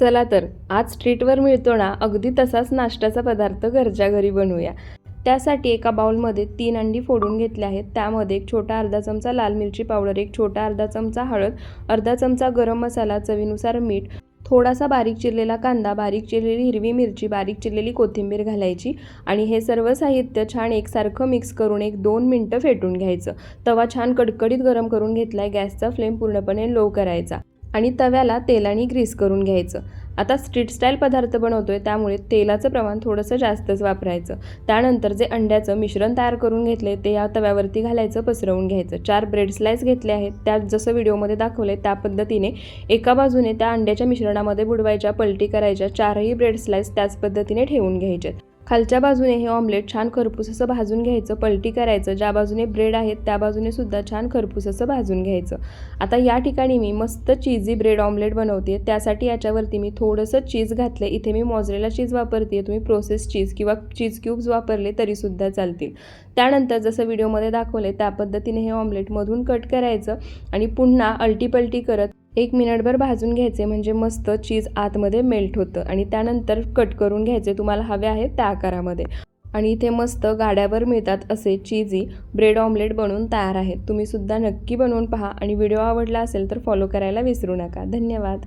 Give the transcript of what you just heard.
चला तर आज स्ट्रीटवर मिळतो ना अगदी तसाच नाश्त्याचा पदार्थ घरच्या घरी बनवूया. त्यासाठी एका बाउलमध्ये तीन अंडी फोडून घेतले आहेत. त्यामध्ये एक छोटा अर्धा चमचा लाल मिरची पावडर एक छोटा अर्धा चमचा हळद अर्धा चमचा गरम मसाला चवीनुसार मीठ थोडासा बारीक चिरलेला कांदा बारीक चिरलेली हिरवी मिरची बारीक चिरलेली कोथिंबीर घालायची आणि हे सर्व साहित्य छान एकसारखं मिक्स करून एक दोन मिनटं फेटून घ्यायचं. तवा छान कडकडीत गरम करून घेतला आहे गॅसचा फ्लेम पूर्णपणे लो करायचा. आणि तव्याला तेलाने ग्रीस करून घ्यायचं. आता स्ट्रीट स्टाईल पदार्थ आहे त्यामुळे तेलाचं प्रमाण थोडंसं जास्तच वापरायचं. त्यानंतर जे अंड्याचं मिश्रण तयार करून घेतले ते या तव्यावरती घालायचं पसरवून घ्यायचं. चार ब्रेड स्लाइस घेतले आहेत. त्यात जसं व्हिडिओमध्ये दाखवले त्या पद्धतीने एका बाजूने त्या अंड्याच्या मिश्रणामध्ये बुडवायच्या पलटी करायच्या चारही ब्रेड स्लाइस त्याच पद्धतीने ठेवून घ्यायचे. खालच्या बाजूने हे ऑमलेट छान खरपूस असं भाजून घ्यायचं पलटी करायचं ज्या बाजूने ब्रेड आहेत त्या बाजूने सुद्धा छान खरपूस असं भाजून घ्यायचं. आता या ठिकाणी मी मस्त चीजी ब्रेड ऑमलेट बनवते त्यासाठी याच्यावरती मी थोडंसं चीज घातलं इथे मी मॉझरेला चीज वापरते तुम्ही प्रोसेस चीज किंवा चीज क्यूब्स वापरले तरीसुद्धा चालतील. त्यानंतर जसं व्हिडिओमध्ये दाखवले त्या पद्धतीने हे ऑमलेट मधून कट करायचं आणि पुन्हा अल्टीपल्टी करत एक मिनिटभर भाजून घ्यायचे म्हणजे मस्त चीज आतमध्ये मेल्ट होतं. आणि त्यानंतर कट करून घ्यायचे तुम्हाला हवे आहेत त्या आकारामध्ये. आणि इथे मस्त गाड्यावर मिळतात असे चीजी ब्रेड ऑमलेट बनवून तयार आहेत. तुम्ही सुद्धा नक्की बनवून पहा. आणि व्हिडिओ आवडला असेल तर फॉलो करायला विसरू नका. धन्यवाद.